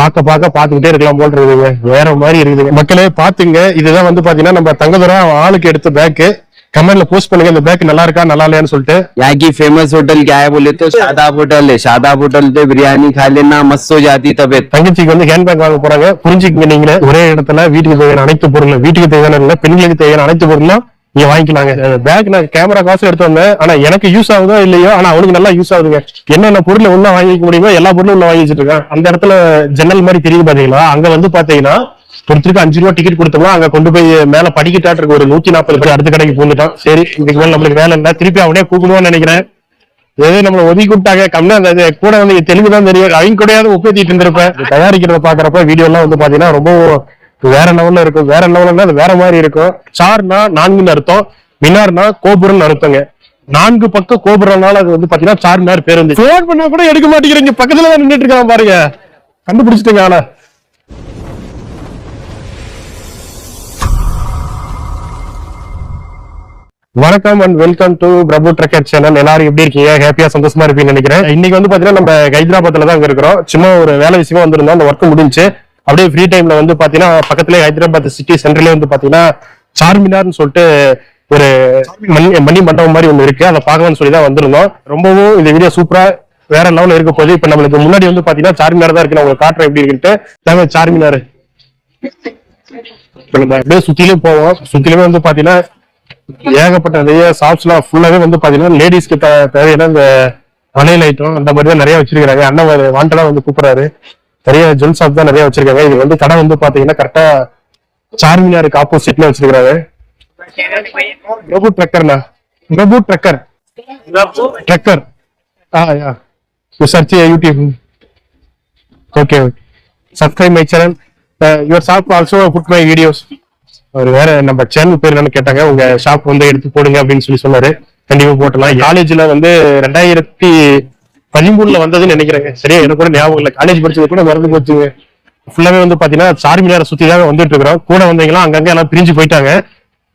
பார்க்க பார்க்க பார்த்துக்கிட்டே இருக்கலாம் போல் இருக்குதுங்க வேற மாதிரி இருக்குதுங்க மக்களே பாத்துங்க இதுதான் வந்து பாத்தீங்கன்னா நம்ம தங்கதுரை அவன் ஆளுக்கு எடுத்த பேக்கு கமெண்ட்ல போஸ்ட் பண்ணுங்க இந்த பேக் நல்லா இருக்கா நல்லா இல்லையான்னு சொல்லிட்டு यहाँ की फेमस होटल क्या है बोले तो शादाब होटल है शादाब होटल पे बिरयानी खा लेना मस्त हो जाती तबीयत தங்கச்சிக்கு வந்து ஹேண்ட் பேக் வாங்க போறாங்க புரிஞ்சுக்கங்க நீங்களே ஒரே இடத்துல வீட்டுக்கு தேவையான அனைத்து பொருளும் வீட்டுக்கு தேவையான இல்ல பெண்களுக்கு தேவையான அனைத்து பொருளும் நீங்க வாங்கிக்கலாங்க. பேக் நான் கேமரா காசு எடுத்து வந்தேன். ஆனா எனக்கு யூஸ் ஆகுதோ இல்லையோ ஆனா அவனுக்கு நல்லா யூஸ் ஆகுதுங்க. என்னென்ன பொருள் உள்ள வாங்கிக்க முடியுமோ எல்லா பொருளும் உள்ள வாங்கி வச்சிருக்கா அந்த இடத்துல ஜன்னல் மாதிரி தெரியுது பாத்தீங்களா? அங்க வந்து பாத்தீங்கன்னா ஒருத்தருக்கு அஞ்சு ரூபா டிக்கெட் கொடுத்தோம்னா அங்க கொண்டு போய் மேல படிக்கிட்டாட்டு இருக்கு ஒரு நூத்தி நாற்பது பேர் அடுத்த கடைக்கு போந்துட்டான் சரி இதுக்கு மேல நம்மளுக்கு வேலை இல்லை. திருப்பி அவனே கூப்பிடுவோம்னு நினைக்கிறேன். ஏதோ நம்மள ஒதுக்கி விட்டாங்க கம்மியா அந்த கூட வந்து தெலுங்கு தான் தெரியும். அவங்க கூடயாவது ஒப்பேத்திட்டு இருந்திருப்பேன். தயாரிக்கிறத பாக்குறப்ப வீடியோ எல்லாம் வந்து பாத்தீங்கன்னா ரொம்ப வேற லெவல்ல இருக்கும். வேற லெவல்னா அது வேற மாதிரி இருக்கும். சார்னா நான்குன்னு அர்த்தம். மினார்னா கோபுரம்னு அர்த்தங்க. நான்கு பக்கம் கோபுரம்னால அது வந்து பாத்தீங்கன்னா சார்மினார் பேர் வந்து. போன் பண்ணா கூட எடுக்க மாட்டேங்கிறீங்க. பக்கத்துல தான் நின்னுட்டு இருக்கான் பாருங்க. கண்டுபிடிச்சிட்டீங்க ஆனா வணக்கம் and welcome to Prabhu trucker channel எல்லாரும் எப்படி இருக்கீங்க? ஹாப்பியா சந்தோஷமா இருப்பீங்கன்னு நினைக்கிறேன். இன்னைக்கு வந்து பாத்தீங்கன்னா நம்ம ஹைதராபாத்ல தான் இருக்கிறோம். சும்மா ஒரு வேலை விஷயமா வந்திருந்தோம். அந்த ஒர்க் முடிஞ்சு. அப்படியே ஃப்ரீ டைம்ல வந்து பாத்தீங்கன்னா பக்கத்துலேயே ஹைதராபாத் சிட்டி சென்ட்ரலே வந்து பாத்தீங்கன்னா சார்மினார்னு சொல்லிட்டு ஒரு மணி மணி மண்டபம் மாதிரி ஒண்ணு இருக்கு. அதை பார்க்கலாம்னு சொல்லி தான் வந்திருந்தோம். ரொம்பவும் இந்த வீடியோ சூப்பரா வேற லெவல்ல இருக்க போகுது. இப்ப நம்மளுக்கு முன்னாடி வந்து பாத்தீங்கன்னா சார்மினார் தான் இருக்கு. நான் உங்களுக்கு காட்டுறேன் எப்படி இருக்குன்ட்டு. தாங்க சார்மினார். அப்படியே சுத்திலும் போவோம். சுத்திலுமே வந்து பாத்தீங்கன்னா ஏகப்பட்ட நிறைய ஷாப்ஸ் எல்லாம் ஃபுல்லாவே வந்து பாத்தீங்கன்னா லேடிஸ்க்கு தேவையான இந்த வளையல் ஐட்டம் அந்த மாதிரி தான் நிறைய வச்சிருக்காங்க அண்ணன் வாண்டடா வந்து கூப்பிடுறாரு. நிறைய ஜுவல் ஷாப் தான் நிறைய வச்சிருக்காங்க. இது வந்து கடை வந்து பாத்தீங்கன்னா கரெக்டா சார்மினாருக்கு ஆப்போசிட்ல வச்சிருக்காரு Prabhu ட்ரக்கர்னா Prabhu trucker trucker ah you. Search YouTube okay okay subscribe my channel your shop also put my videos அவர் வேற நம்ம சேனல் பேர் என்னன்னு கேட்டாங்க. உங்க ஷாப் வந்து எடுத்து போடுங்க அப்படின்னு சொல்லி சொன்னாரு. கண்டிப்பா போட்டலாம் காலேஜ்ல வந்து ரெண்டாயிரத்தி பதிமூணுல வந்ததுன்னு நினைக்கிறேங்க. சரியா? எனக்கு கூட ஞாபகம் இல்லை. காலேஜ் படிச்சது கூட மறந்து போச்சுங்க. ஃபுல்லாவே வந்து பாத்தீங்கன்னா சார்மினாரை சுத்தி தான் வந்துட்டு இருக்கிறோம் கூட வந்தீங்களா அங்கங்க எல்லாம் பிரிஞ்சு போயிட்டாங்க.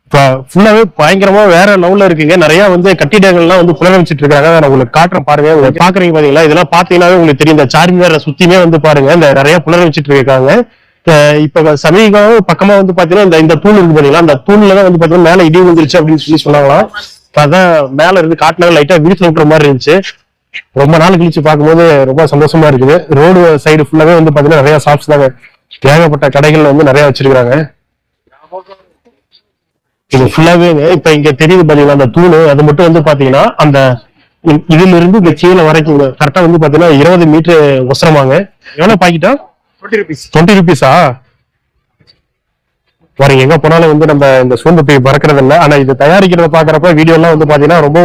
இப்போ ஃபுல்லாவே பயங்கரமா வேற லெவல்ல இருக்குங்க. நிறைய வந்து கட்டிடங்கள்லாம் வந்து புனரமைச்சிட்டு இருக்காங்க நான் உங்களுக்கு காட்டுறேன் பாருங்க. உங்களை பாக்குறீங்க பாத்தீங்களா? இதெல்லாம் பாத்தீங்கன்னாவே உங்களுக்கு தெரியும். இந்த சார்மினாரை சுத்தியுமே வந்து பாருங்க. இந்த நிறைய புனரமைச்சிட்டு இருக்காங்க இப்ப சமீபம் பக்கமா வந்து பாத்தீங்கன்னா இந்த இந்த தூண் இருக்கு பாத்தீங்களா? அந்த தூண்ல தான் வந்து பாத்தீங்கன்னா மேல இடி வந்துருச்சு அப்படின்னு சொல்லி சொன்னாங்களாம். அதான் மேல இருந்து காட்டினாங்க லைட்டா விரிச்சு விட்டுற மாதிரி இருந்துச்சு. ரொம்ப நாள் கழிச்சு பார்க்கும்போது ரொம்ப சந்தோஷமா இருக்குது. ரோடு சைடு ஃபுல்லாவே வந்து பாத்தீங்கன்னா நிறைய ஷாப்ஸ் தாங்க. ஏகப்பட்ட கடைகள் வந்து நிறைய வச்சிருக்காங்க இது ஃபுல்லாவே இப்ப இங்க தெரியுது பாத்தீங்களா அந்த தூணு அது மட்டும் வந்து பாத்தீங்கன்னா அந்த இதுல இருந்து இந்த கீழே வரைக்கும் கரெக்டா வந்து பாத்தீங்கன்னா இருபது மீட்டர் ஒசரமாங்க எவ்வளவு பாக்கிட்டா டுவெண்ட்டி ருபீஸா பாருங்க எங்க போனாலும் வந்து நம்ம இந்த சூழ்ந்து போய் பறக்கிறது இல்ல ஆனா இது தயாரிக்கிறத பாக்குறப்ப வீடியோ எல்லாம் வந்து பாத்தீங்கன்னா ரொம்ப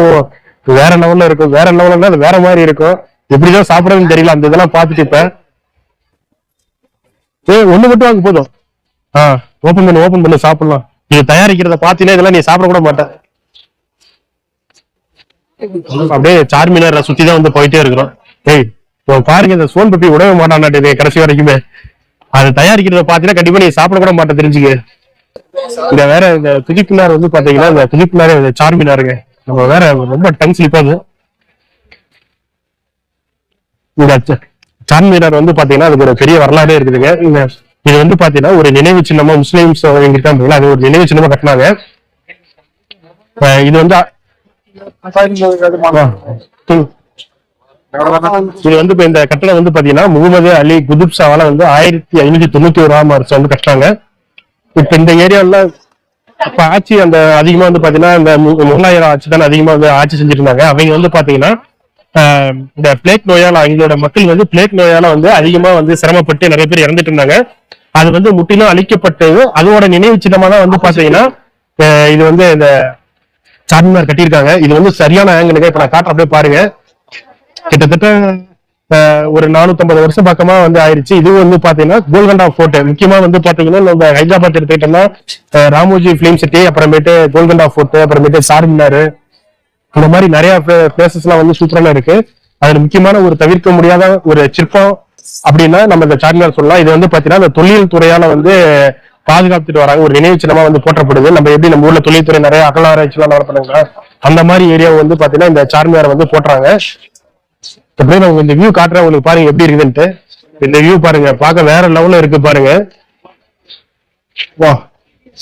வேற லெவல்ல இருக்கும். வேற லெவல்னா அது வேற மாதிரி இருக்கும். எப்படிதான் சாப்பிடறதுன்னு தெரியல. அந்த இதெல்லாம் பார்த்துட்டு இப்ப. ஏய் ஒண்ணு மட்டும் வாங்க போதும். ஆ ஓபன் பண்ணு ஓபன் பண்ணு சாப்பிடலாம். நீ தயாரிக்கிறத பாத்தீங்கன்னா இதெல்லாம் நீ சாப்பிட கூட மாட்டேன் அப்படியே சார்மினார் சுத்தி தான் வந்து போயிட்டே இருக்கிறோம். ஏய் இப்போ பாருங்க இந்த சோன் பப்பி விடவே மாட்டான் கடைசி வரைக்குமே. அது தயாரிக்கிறத பாத்தீங்கன்னா கண்டிப்பா நீ சாப்பிட கூட மாட்டேன் தெரிஞ்சுக்க. இந்த வேற இந்த துதிப்பினார் வந்து பாத்தீங்கன்னா இந்த துதிப்பினாரே சார்மினாருங்க நம்ம வேற ரொம்ப டங் ஸ்லிப் ஆகுது. இந்த சான் சார்மினார் வந்து பாத்தீங்கன்னா அதுக்கு ஒரு பெரிய வரலாறே இருக்குதுங்க. இது வந்து பாத்தீங்கன்னா ஒரு நினைவு சின்னமா முஸ்லிம்ஸ் எங்கிட்ட இருக்காங்க அது ஒரு நினைவு சின்னமா கட்டினாங்க. இது வந்து இது வந்து இப்ப இந்த கட்டடம் வந்து பாத்தீங்கன்னா முகமது அலி குதுப் ஷாவால வந்து ஆயிரத்தி ஐநூத்தி தொண்ணூத்தி ஓராம் வருஷம் வந்து கட்டினாங்க. இப்ப இந்த ஏரியாவில இப்ப ஆட்சி அந்த அதிகமா வந்து பாத்தீங்கன்னா இந்த மு- முகலாயர் ஆட்சி தான் அதிகமா வந்து ஆட்சி செஞ்சிருந்தாங்க. அவங்க வந்து பாத்தீங்கன்னா இந்த பிளேட் நோயால அவங்களோட மக்கள் வந்து பிளேட் நோயால வந்து அதிகமா வந்து சிரமப்பட்டு நிறைய பேர் இறந்துட்டு இருந்தாங்க. அது வந்து முற்றிலும் அழிக்கப்பட்டது. அதோட நினைவு சின்னமா தான் வந்து பாத்தீங்கன்னா இது வந்து இந்த சார்மினார் கட்டியிருக்காங்க. இது வந்து சரியான ஆங்கிலுங்க இப்ப நான் காட்டுறேன் அப்படியே பாருங்க. கிட்டத்தட்ட ஒரு 450 வருஷம் பக்கமா வந்து ஆயிருச்சு. இது வந்து பாத்தீங்கன்னா கோல்கண்டா ஃபோர்ட். முக்கியமா வந்து பாத்தீங்கன்னா நம்ம ஹைதராபாத் எடுத்துக்கிட்டோம்னா ராமோஜி பிலிம் சிட்டி அப்புறமேட்டு கோல்கண்டா ஃபோர்ட் அப்புறமேட்டு சார்மினார். இந்த மாதிரி நிறைய பிளேசஸ் எல்லாம் வந்து சூப்பரான இருக்கு. அதுல முக்கியமான ஒரு தவிர்க்க முடியாத ஒரு சிற்பம் அப்படின்னா நம்ம இந்த சார்மினார் சொல்லலாம். இது வந்து பாத்தீங்கன்னா இந்த தொழில் துறையால வந்து பாதுகாத்துட்டு வராங்க. ஒரு நினைவு சின்னமா வந்து போற்றப்படுது. நம்ம எப்படி நம்ம ஊர்ல தொழில்துறை நிறைய அகலாராய்ச்சி எல்லாம் நடத்துறாங்க அந்த மாதிரி ஏரியாவை வந்து பாத்தீங்கன்னா இந்த சார்மியார் வந்து போட்டுறாங்க அப்படியே நான் இந்த வியூ காட்டுறேன். உங்களுக்கு பாருங்க எப்படி இருக்குதுன்ட்டு. இந்த வியூ பாருங்க. பார்க்க வேற லெவல்ல இருக்கு பாருங்க. வா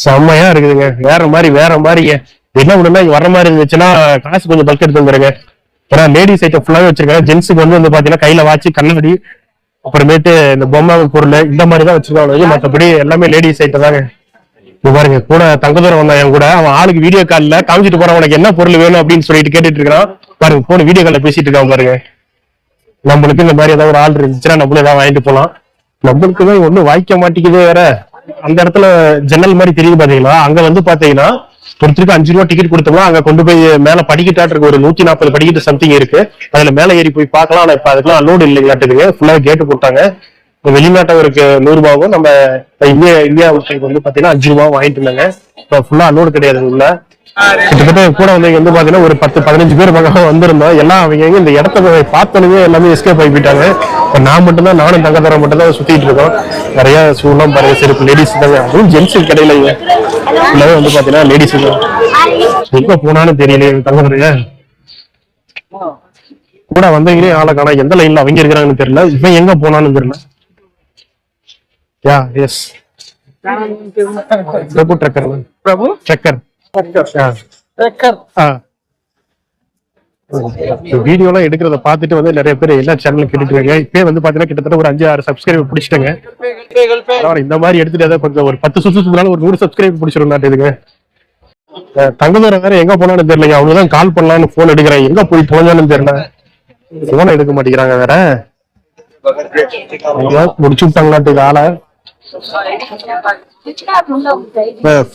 செம்மையா இருக்குதுங்க. வேற மாதிரி வேற மாதிரிங்க என்ன ஒண்ணுன்னா வர மாதிரி இருந்துச்சுன்னா காசு கொஞ்சம் பல்க் எடுத்து வந்துருங்க. ஏன்னா லேடிஸ் ஐட்டம் ஃபுல்லாவே வச்சிருக்காங்க. ஜென்ஸுக்கு வந்து வந்து பாத்தீங்கன்னா கையில வாட்சி கண்ணாடி அப்புறமேட்டு இந்த பொம்மை பொருள் இந்த மாதிரி தான் வச்சிருக்காங்க. மற்றபடி எல்லாமே லேடிஸ் ஐட்டம் தாங்க. இங்க பாருங்க கூட தங்கதூரம் வந்தான் என் கூட. அவன் ஆளுக்கு வீடியோ கால்ல காமிச்சிட்டு போறான். உனக்கு என்ன பொருள் வேணும் அப்படின்னு சொல்லிட்டு கேட்டுட்டு இருக்கான் பாருங்க போன வீடியோ கால்ல பேசிட்டு இருக்கான் பாருங்க. நம்மளுக்கு இந்த மாதிரி ஏதாவது ஒரு ஆள் இருந்துச்சுன்னா நம்மளும் ஏதாவது வாங்கிட்டு போலாம். நம்மளுக்கு தான் ஒண்ணும் வாய்க்க மாட்டேங்குதே வேற. அந்த இடத்துல ஜன்னல் மாதிரி தெரியுது பாத்தீங்களா? அங்க வந்து பாத்தீங்கன்னா ஒருத்தருக்கு அஞ்சு ரூபா டிக்கெட் கொடுத்தோம்னா அங்க கொண்டு போய் மேல படிக்கட்டாட்டு இருக்கு. ஒரு நூத்தி நாற்பது படிக்கட்டு சம்திங் இருக்கு. அதுல மேல ஏறி போய் பார்க்கலாம். ஆனா இப்ப அதுக்கெல்லாம் அலோடு இல்லைங்களாட்டுக்கு ஃபுல்லா கேட்டு போட்டாங்க இப்போ வெளிநாட்டவருக்கு நூறு ரூபாவும் நம்ம இந்தியா இந்தியாவுக்கு வந்து பாத்தீங்கன்னா அஞ்சு ரூபாவும் வாங்கிட்டு இருந்தாங்க. இப்போ ஃபுல்லா அலோடு கிடையாது உள்ள. கிட்டத்தட்ட கூட வந்து வந்து பாத்தீங்கன்னா ஒரு பத்து பதினஞ்சு பேர் பக்கம் வந்திருந்தோம் எல்லாம் அவங்க இந்த இடத்தை பார்த்தோன்னே எல்லாமே எஸ்கேப் ஆகிப்பிட்டாங்க இப்போ நான் மட்டும்தான் நானும் தங்கத்தர மட்டும் தான் சுத்திட்டு இருக்கோம். நிறைய ஷூலாம் பாருங்க சரி லேடிஸ் தாங்க. அதுவும் ஜென்ஸுக்கு கிடையில எல்லாமே வந்து பாத்தீங்கன்னா லேடிஸ் தான். எங்க போனாலும் தங்க தங்கத்துறைய கூட வந்தவங்களே ஆளை காணா எந்த லைன்ல அவங்க இருக்கிறாங்கன்னு தெரியல. இப்ப எங்க போனான்னு தெரியல. யா S Prabhu trekker Prabhu? Trekker வீடியோலாம் எடுக்கிறத பார்த்துட்டு வந்து நிறைய பேர் எல்லா சேனலும் கேட்டுட்டு இருக்காங்க. இப்பயே வந்து பாத்தீங்கன்னா கிட்டத்தட்ட ஒரு அஞ்சு ஆறு சப்ஸ்கிரைபர் பிடிச்சிட்டாங்க. இந்த மாதிரி எடுத்துட்டு ஏதாவது கொஞ்சம் ஒரு பத்து சுத்துக்கு முன்னால ஒரு நூறு சப்ஸ்கிரைபர் பிடிச்சிரும் நாட்டுதுங்க தங்கதூரம் வேற எங்க போனான்னு தெரியலங்க அவனுதான் கால் பண்ணலாம்னு போன் எடுக்கிறேன். எங்க போய் தொலைஞ்சான்னு தெரியல. போனை எடுக்க மாட்டேங்கிறாங்க வேற. முடிச்சு விட்டாங்களாட்டுக்கு ஆளை.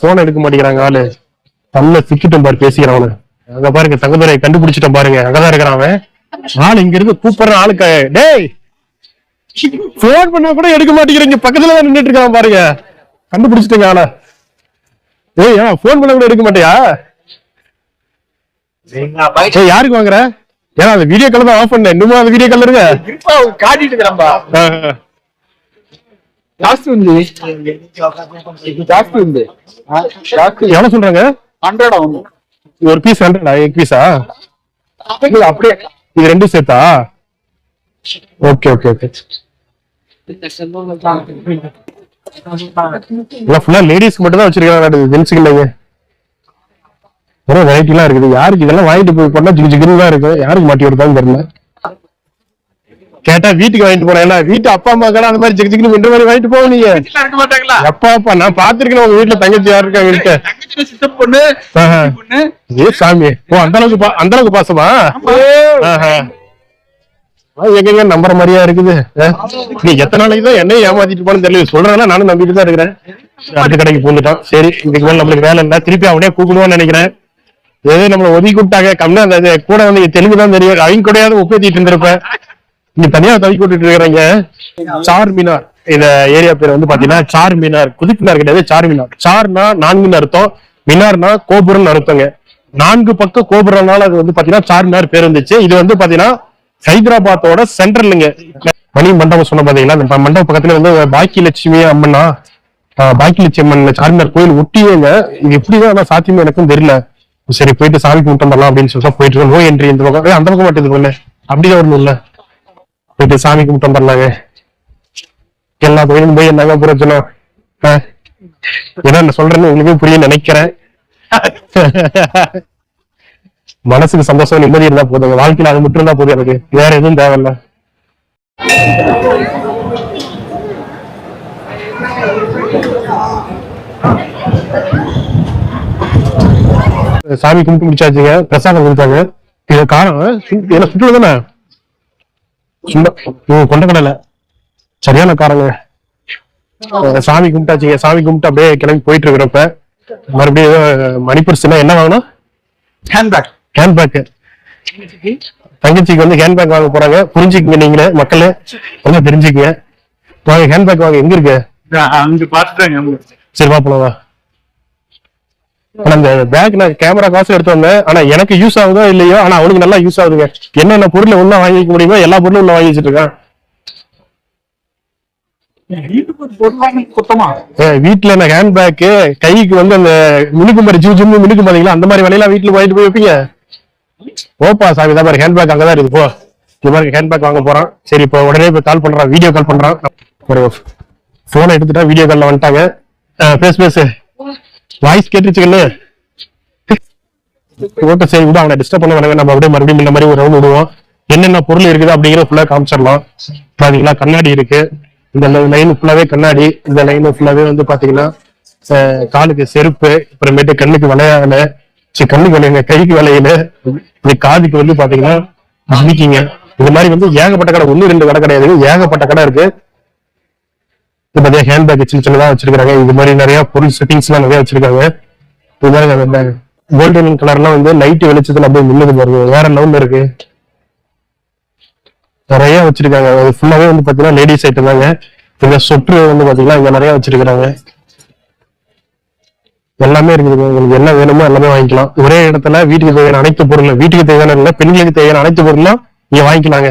போன் எடுக்க மாட்டேங்கிறாங்க ஆளு. கல்ல சிக்கிட்டும் பாரு பேசிக்கிறவனு. அங்க பாருங்க தகுதுரை கண்டுபிடிச்சிட்டோம் பாருங்க. அங்கதான் இருக்கிறான் அவன். ஆள் இங்க இருந்து கூப்பிடுற ஆளுக்கு டேய் போன் பண்ணா கூட எடுக்க மாட்டேங்கிறீங்க. பக்கத்துல தான் நின்றுட்டு பாருங்க. கண்டுபிடிச்சிட்டீங்க ஆள. ஏய் போன் பண்ண கூட எடுக்க மாட்டியா? யாருக்கு வாங்குற? ஏன்னா அந்த வீடியோ கலர் தான் ஆஃப் பண்ண? இன்னுமா அந்த வீடியோ கலர் இருங்க காட்டிட்டு இருக்கிறான்பா ஜாஸ்தி வந்து ஜாஸ்தி வந்து. எவ்வளவு சொல்றாங்க? ஹண்ட்ரட் ஆகும் ஒரு பீஸ் ஹண்ட்ரடா எக் பீஸா அப்படியே இது ரெண்டும் சேர்த்தா? ஓகே ஓகே ஓகே ஃபுல்லா லேடிஸ்க்கு மட்டும் தான் வச்சிருக்காங்க ஜென்ஸுக்கு இல்லைங்க. நிறைய வெரைட்டிலாம் இருக்குது. யாருக்கு இதெல்லாம் வாங்கிட்டு போய் பண்ணா ஜிகு ஜிகுன்னு தான் இருக்கு யாருக்கு மாட்டி விடுதான்னு தெரியல. கேட்டா வீட்டுக்கு வாங்கிட்டு போனேன். ஏன்னா வீட்டு அப்பா அம்மாக்கெல்லாம் அந்த மாதிரி ஜிகு ஜிகுன்னு இந்த மாதிரி வாங்கிட்டு போக நீங்க. இருக்க எப்பா அப்பா நான் பாத்திருக்கேன் உங்க வீட்டுல தங்கச்சி யாரு இருக்காங்க. பொண்ணு ஏ சாமி. ஓ அந்த அளவுக்கு அந்த அளவுக்கு பாசமா? எங்கங்க நம்புற மாதிரியா இருக்குது? நீ எத்தனை நாளைக்கு தான் என்னையும் ஏமாத்திட்டு போனு தெரியல. சொல்றதுனால நானும் நம்பிட்டு தான் இருக்கிறேன். அடுத்த கடைக்கு பூந்துட்டான் சரி இதுக்கு மேல நம்மளுக்கு வேலை இல்ல. திருப்பி அவனே கூப்பிடுவான்னு நினைக்கிறேன். ஏதோ நம்மள ஒதுக்கி விட்டாங்க கம்மியா கூட வந்து தெலுங்கு தான் தெரியும். அவங்க கூடயாவது ஒப்பேத்திட்டு இருந்திருப்பேன். இங்க தனியா தவிக்க விட்டுட்டு இருக்கிறாங்க? சார். மீனார். இந்த ஏரியா பேர் வந்து பாத்தீங்கன்னா சார் மீனார். குதிப்பினார் கிடையாது சார் மீனார். சார்னா நான்குன்னு அர்த்தம். மினார்னா கோபுரம்னு அர்த்தங்க. நான்கு பக்கம் கோபுரம்னால அது வந்து பாத்தீங்கன்னா சார்மினார் பேர் வந்துச்சு. இது வந்து பாத்தீங்கன்னா ஹைதராபாத்தோட சென்ட்ரலுங்க மணி மண்டபம் சொன்ன பாத்தீங்களா இந்த மண்டபம் பக்கத்துல வந்து பாக்கி லட்சுமி அம்மனா பாக்கி லட்சுமி அம்மன் சார்மினார் கோயில் ஒட்டியேங்க. இது எப்படிதான் சாத்தியமே எனக்கும் தெரியல. சரி போயிட்டு சாமி கும்பிட்டு வரலாம் அப்படின்னு சொல்லிட்டு போயிட்டு இருக்கோம். நோ என்ட்ரி இந்த பக்கம். அந்த பக்கம் மாட்டேது பொண்ணு. அப்படிதான் வரணும் இல்ல போயிட்டு சாமி கும்பிட்டு வந்துடலாங்க எல்லா கோயிலும் போய் என்னங்க பிரச்சனை? ஆஹ் ஏன்னா நான் சொல்றேன்னு உங்களுக்கே புரிய நினைக்கிறேன். மனசுக்கு சந்தோஷம் நிம்மதி இருந்தா போதுங்க வாழ்க்கையில அது மட்டும் இருந்தா போதும் எனக்கு. வேற எதுவும் தேவையில்ல. சாமி கும்பிட்டு முடிச்சாச்சுங்க. பிரசாதம் கொடுத்தாங்க. இது காரம் என்ன சுற்றுலா தானே? கொண்டக்கடலை. சரியான காரங்க. சாமி கும்பிட்டாச்சுங்க. சாமி கும்பிட்டு அப்படியே கிளம்பி போயிட்டு இருக்கிறப்ப மறுபடியும் மணிப்பூர் சின்ன என்ன வாங்கணும்? ஹேண்ட்பேக் ஹேண்ட்பேக் தங்கச்சிக்கு வந்து ஹேண்ட்பேக் வாங்க போறாங்க. புரிஞ்சுக்கங்க நீங்களே மக்களே. நல்லா தெரிஞ்சுக்கங்க. வாங்க ஹேண்ட்பேக் வாங்க. எங்க இருக்கு? அங்க பாத்துட்டாங்க சரி வா போலாம் வா. ஆனா அந்த பேக் நான் கேமரா காசு எடுத்து வந்தேன். ஆனா எனக்கு யூஸ் ஆகுதோ இல்லையோ ஆனா அவனுக்கு நல்லா யூஸ் ஆகுதுங்க. என்னென்ன பொருள் உள்ள வாங்கிக்க முடியுமோ எல்லா பொருளும் உள்ள வாங்கி வச்சிட்டு இருக்கான் வீட்டுல நான் ஹேண்ட்பேக் கைக்கு வந்து அந்த மினுக்கு மாதிரி ஜிம் ஜிம் மினுக்கு பாத்தீங்களா அந்த மாதிரி வேலையெல்லாம் வீட்டுல வாங்கிட்டு போய் வைப்பீங்க? ஓப்பா சாமி தான் பாரு ஹேண்ட்பேக் அங்கதான் இருக்கு போ. இது மாதிரி ஹேண்ட்பேக் வாங்க போறான். சரி இப்போ உடனே இப்போ கால் பண்றான் வீடியோ கால் பண்றான். போனை எடுத்துட்டா வீடியோ கால்ல வந்துட்டாங்க. பேசு பேசு. வாய்ஸ் கேட்டுச்சுக்கண்ணு ஓட்ட சரி விட அவனை டிஸ்டர்ப் பண்ண வேணாம். நம்ம அப்படியே மறுபடியும் இந்த மாதிரி ஒரு ரவுண்ட் விடுவோம். என்னென்ன பொருள் இருக்குது அப்படிங்கிற ஃபுல்லா காமிச்சிடலாம். பாத்தீங்களா? கண்ணாடி இருக்கு. இந்த லைன் ஃபுல்லாவே கண்ணாடி. இந்த லைன் ஃபுல்லாவே வந்து பாத்தீங்கன்னா காலுக்கு செருப்பு அப்புறமேட்டு கண்ணுக்கு விளையாடல சரி கண்ணுக்கு விளையாங்க கைக்கு விளையல. காதுக்கு வந்து பாத்தீங்கன்னா ஜிமிக்கிங்க இந்த மாதிரி வந்து ஏகப்பட்ட கடை. ஒன்னு ரெண்டு கடை கிடையாது. ஏகப்பட்ட கடை இருக்கு. இது பாத்தீங்கன்னா ஹேண்ட்பேக் சின்ன சின்னதா வச்சிருக்காங்க இது மாதிரி நிறைய பொருள் செட்டிங்ஸ் எல்லாம் நிறைய வச்சிருக்காங்க. இது மாதிரி அந்த கோல்டன் கலர்லாம் வந்து லைட் வெளிச்சத்துல அப்படியே மின்னுது பாருங்க. வேற லெவல்ல இருக்கு. நிறைய வச்சிருக்காங்க. அது ஃபுல்லாவே வந்து பாத்தீங்கன்னா லேடிஸ் ஐட்டம் தாங்க. இந்த சொற்று வந்து பாத்தீங்கன்னா இங்க நிறைய வச்சிருக்காங்க எல்லாமே இருக்குது உங்களுக்கு என்ன வேணுமோ எல்லாமே வாங்கிக்கலாம். ஒரே இடத்துல வீட்டுக்கு தேவையான அனைத்து பொருளும் வீட்டுக்கு தேவையான இல்ல பெண்களுக்கு தேவையான அனைத்து பொருளும் நீங்க வாங்கிக்கலாங்க.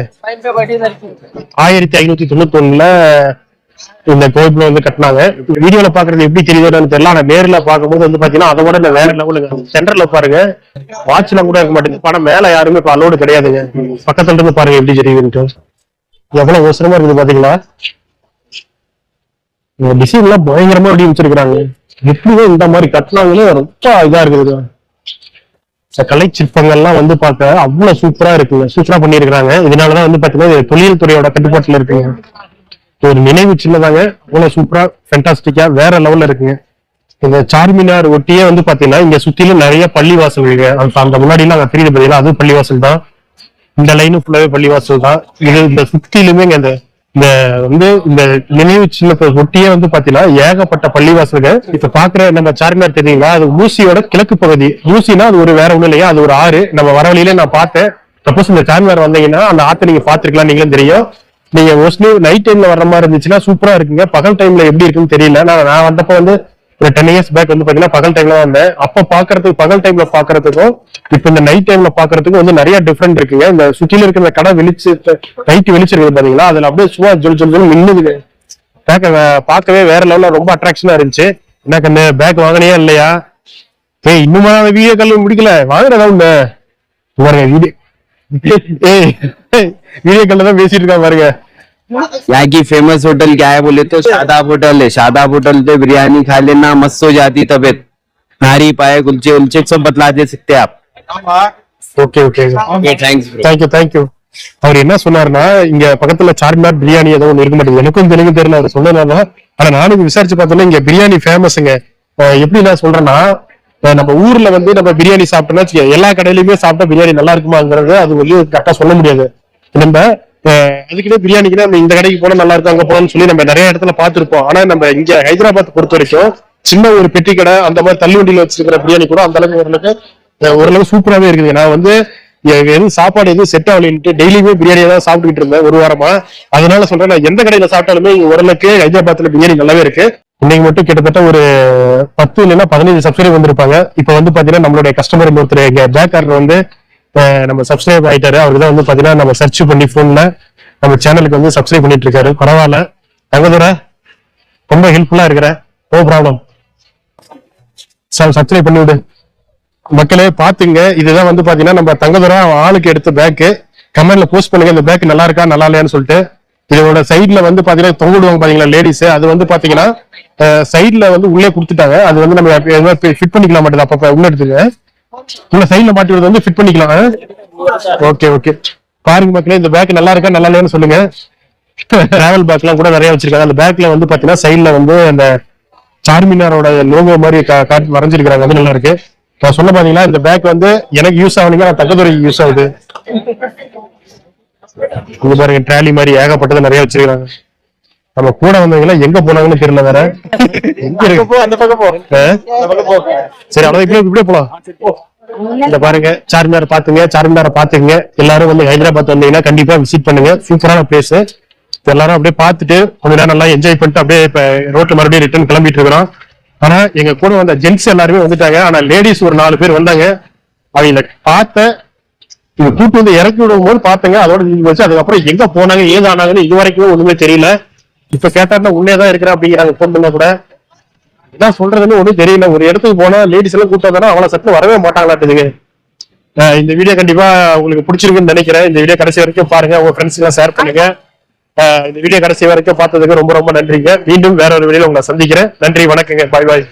ஆயிரத்தி ஐநூத்தி தொண்ணூத்தி ஒண்ணுல இந்த கோயில்ல வந்து கட்டினாங்க. வீடியோல பாக்குறது எப்படி தெரியுதுன்னு தெரியல. ஆனா நேர்ல பாக்கும்போது வந்து பாத்தீங்கன்னா அதை விட வேற லெவலுங்க சென்டர்ல பாருங்க. வாட்ச்லாம் கூட இருக்க மாட்டேங்குது. படம் மேல யாருமே இப்ப அலோடு கிடையாதுங்க. பக்கத்துல இருந்து பாருங்க எப்படி தெரியுதுன்ட்டு. எவ்வளவு அவசரமா இருக்குது பாத்தீங்களா? இந்த டிசைன் எல்லாம் பயங்கரமா அப்படி வச்சிருக்காங்க எப்படிதான் இந்த மாதிரி கட்டினாங்களே ரொம்ப இதா இருக்குது கலை சிற்பங்கள்லாம் வந்து பார்க்க அவ்வளவு சூப்பரா இருக்குங்க. சூப்பரா பண்ணிருக்காங்க இதனாலதான் வந்து பாத்தீங்கன்னா தொழில் துறையோட கட்டுப்பாட்டுல இருக்குங்க. ஒரு நினைவு சின்னதாங்க. அவ்வளவு சூப்பரா ஃபென்டாஸ்டிக்கா வேற லெவல்ல இருக்குங்க. இந்த சார்மினார் ஒட்டியே வந்து பாத்தீங்கன்னா இங்க சுற்றிலும் நிறைய பள்ளிவாசல் அந்த அந்த முன்னாடி எல்லாம் அங்க தெரியுது பாத்தீங்கன்னா அது பள்ளிவாசல் தான். இந்த லைனும் ஃபுல்லாவே பள்ளிவாசல் தான். இது இந்த சுத்திலுமே இங்க இந்த இந்த வந்து இந்த நினைவு சின்னத்தை ஒட்டியே வந்து பாத்தீங்கன்னா ஏகப்பட்ட பள்ளிவாசல்கள். இப்ப பாக்குற நம்ம சார்மினார் தெரியுங்களா? அது ஊசியோட கிழக்கு பகுதி. ஊசினா அது ஒரு வேற ஒண்ணு இல்லையா? அது ஒரு ஆறு. நம்ம வர வழியில நான் பார்த்தேன். சப்போஸ் இந்த சார்மினார் வந்தீங்கன்னா அந்த ஆத்தை நீங்க பாத்துருக்கலாம் நீங்களும் தெரியும். நீங்க மோஸ்ட்லி நைட் டைம்ல வர்ற மாதிரி இருந்துச்சுன்னா சூப்பரா இருக்குங்க. பகல் டைம்ல எப்படி இருக்குன்னு தெரியல. நான் நான் வந்தப்ப வந்து ஒரு டென் இயர்ஸ் பேக் வந்து பாத்தீங்கன்னா பகல் டைம்ல வந்தேன். அப்ப பாக்குறதுக்கு பகல் டைம்ல பாக்குறதுக்கும் இப்ப இந்த நைட் டைம்ல பாக்குறதுக்கும் வந்து நிறைய டிஃபரெண்ட் இருக்குங்க. இந்த சுத்தில இருக்கிற இந்த கடை வெளிச்சு நைட் வெளிச்சிருக்கு பாத்தீங்களா? அதுல அப்படியே சும்மா ஜொல் ஜொல் ஜொல் மின்னுதுங்க பேக்க பார்க்கவே வேற லெவல்ல ரொம்ப அட்ராக்ஷனா இருந்துச்சு. என்ன கண்ணு பேக் வாங்கினியா இல்லையா? ஏய் இன்னுமா வீடியோ கல்வி முடிக்கல? வாங்குறதா உண்டு பாருங்க வீடியோ ஏய் வீடியோ கால்ல தான் பேசிட்டு இருக்கா பாருங்க यहाँ की फेमस होटल क्या है बोले तो शादाब होटल है शादाब होटल पे बिरयानी खा लेना मस्त हो जाती तबीयत नारी पाए कुलचे उलचे सब बतला दे सकते हैं आप okay okay okay thanks thank you thank you அவர் என்ன சொன்னாருன்னா இங்க பக்கத்துல சார்மினார் பிரியாணி ஏதோ ஒண்ணு இருக்க மாட்டேங்குது எனக்கும் தெலுங்கு தெரியல அவர் சொன்னதுனால ஆனா நானும் விசாரிச்சு பார்த்தோம்னா இங்க பிரியாணி ஃபேமஸ்ங்க எப்படி நான் சொல்றேன்னா அஹ் நம்ம ஊர்ல வந்து நம்ம பிரியாணி சாப்பிட்டோம்னா வச்சுக்க, எல்லா கடையிலயுமே சாப்பிட்டா பிரியாணி நல்லா இருக்குமாங்கிறது அது வந்து கரெக்டா சொல்ல முடியாது நம்ம அஹ், அதுக்குன்னே நம்ம இந்த கடைக்கு போனா நல்லா இருக்கும் அங்க போனோம்னு சொல்லி நம்ம நிறைய இடத்துல பார்த்துருப்போம். ஆனா நம்ம இங்க ஹைதராபாத் பொறுத்த வரைக்கும் சின்ன ஒரு பெட்டி கடை அந்த மாதிரி தள்ளு வண்டியில வச்சிருக்கிற பிரியாணி கூட அந்த அளவுக்கு ஓரளவுக்கு அஹ், ஓரளவு சூப்பராவே இருக்குது. நான் வந்து எதுவும் சாப்பாடு எதுவும் செட் ஆகலன்ட்டு டெய்லியுமே பிரியாணி தான் சாப்பிட்டுக்கிட்டு இருந்தேன் ஒரு வாரமா. அதனால சொல்றேன் நான் எந்த கடையில சாப்பிட்டாலுமே இங்க ஓரளவுக்கு ஹைதராபாத்ல பிரியாணி நல்லாவே இருக்கு. இன்னைக்கு மட்டும் கிட்டத்தட்ட ஒரு பத்து இல்லைன்னா பதினஞ்சு சப்ஸ்கிரைப் வந்திருப்பாங்க. இப்ப வந்து பாத்தீங்கன்னா நம்மளுடைய கஸ்டமர் ஒருத்தர் எங்க வந்து நம்ம சப்ஸ்கிரைப் ஆயிட்டாரு. அவருக்கு தான் வந்து பாத்தீங்கன்னா நம்ம சர்ச் பண்ணி போன்ல நம்ம சேனலுக்கு வந்து சப்ஸ்கிரைப் பண்ணிட்டு இருக்காரு பரவாயில்ல. தங்கதுரை ரொம்ப ஹெல்ப்ஃபுல்லா இருக்கிற. நோ ப்ராப்ளம் சப்ஸ்கிரைப் பண்ணி விடு. மக்களே பாத்துங்க. இதுதான் வந்து பாத்தீங்கன்னா நம்ம தங்கதுரை ஆளுக்கு எடுத்த பேக்கு கமெண்ட்ல போஸ்ட் பண்ணுங்க. இந்த பேக் நல்லா இருக்கா நல்லா இல்லையான்னு சொல்லிட்டு. இதோட சைட்ல வந்து பாத்தீங்கன்னா தொங்க விடுவாங்க பாத்தீங்களா லேடிஸ் அது வந்து பாத்தீங்கன்னா சைட்ல வந்து உள்ளே கொடுத்துட்டாங்க. அது வந்து நம்ம ஃபிட் பண்ணிக்கலாம் மாட்டேது அப்ப உள்ள எடுத்துங்க உள்ள சைடுல மாட்டி வந்து ஃபிட் பண்ணிக்கலாம். ஓகே ஓகே பாருங்க மக்களே இந்த பேக் நல்லா இருக்கா நல்லா இல்லையான்னு சொல்லுங்க. டிராவல் பேக்லாம் கூட நிறைய வச்சிருக்காங்க. அந்த பேக்ல வந்து பாத்தீங்கன்னா சைடுல வந்து அந்த சார்மினாரோட லோகோ மாதிரி காட்டி வரைஞ்சிருக்காங்க அது நல்லா இருக்கு. நான் சொல்ல பாத்தீங்களா இந்த பேக் வந்து எனக்கு யூஸ் ஆகுனீங்க நான் தக்கத்துறைக்கு யூஸ் ஆகுது. இங்க பாருங்க ட்ராலி மாதிரி ஏகப்பட்டது நிறைய வச்சிருக்காங்க நம்ம கூட வந்தவங்க எங்க போனாங்கன்னு தெரியல வேற. எங்க இருக்கு சரி அவ்வளவு இப்படியே இப்படியே போலாம். இந்த பாருங்க சார்மினார் பாத்துங்க சார்மினார பாத்துங்க எல்லாரும் வந்து ஹைதராபாத் வந்தீங்கன்னா கண்டிப்பா விசிட் பண்ணுங்க. சூப்பரான பிளேஸ் எல்லாரும் அப்படியே பார்த்துட்டு கொஞ்ச நேரம் நல்லா என்ஜாய் பண்ணிட்டு அப்படியே இப்ப ரோட்ல மறுபடியும் ரிட்டர்ன் கிளம்பிட்டு இருக்கிறோம். ஆனா எங்க கூட வந்த ஜென்ட்ஸ் எல்லாருமே வந்துட்டாங்க. ஆனா லேடிஸ் ஒரு நாலு பேர் வந்தாங்க. அவங்கள பார்த்த இங்க கூட்டு வந்து இறக்கி விடும் போது பாத்தங்க அதோட வச்சு அதுக்கப்புறம் எங்க போனாங்க ஏதானாங்கன்னு இது வரைக்கும் ஒண்ணுமே தெரியல. இப்ப கேட்டாருன்னா உன்னேதான் இருக்கிறேன் அப்படிங்கிறாங்க. போன் பண்ண கூட. என்ன சொல்றதுன்னு ஒண்ணும் தெரியல. ஒரு இடத்துக்கு போனா லேடிஸ் எல்லாம் கூட்டம் தானே அவளை வரவே மாட்டாங்களாட்டுதுங்க. இந்த வீடியோ கண்டிப்பா உங்களுக்கு பிடிச்சிருக்குன்னு நினைக்கிறேன். இந்த வீடியோ கடைசி வரைக்கும் பாருங்க. உங்க ஃப்ரெண்ட்ஸ் எல்லாம் ஷேர் பண்ணுங்க. இந்த வீடியோ கடைசி வரைக்கும் பார்த்ததுக்கு ரொம்ப ரொம்ப நன்றிங்க. மீண்டும் வேற ஒரு வீடியோல உங்களை சந்திக்கிறேன். நன்றி வணக்கங்க. பாய் பாய்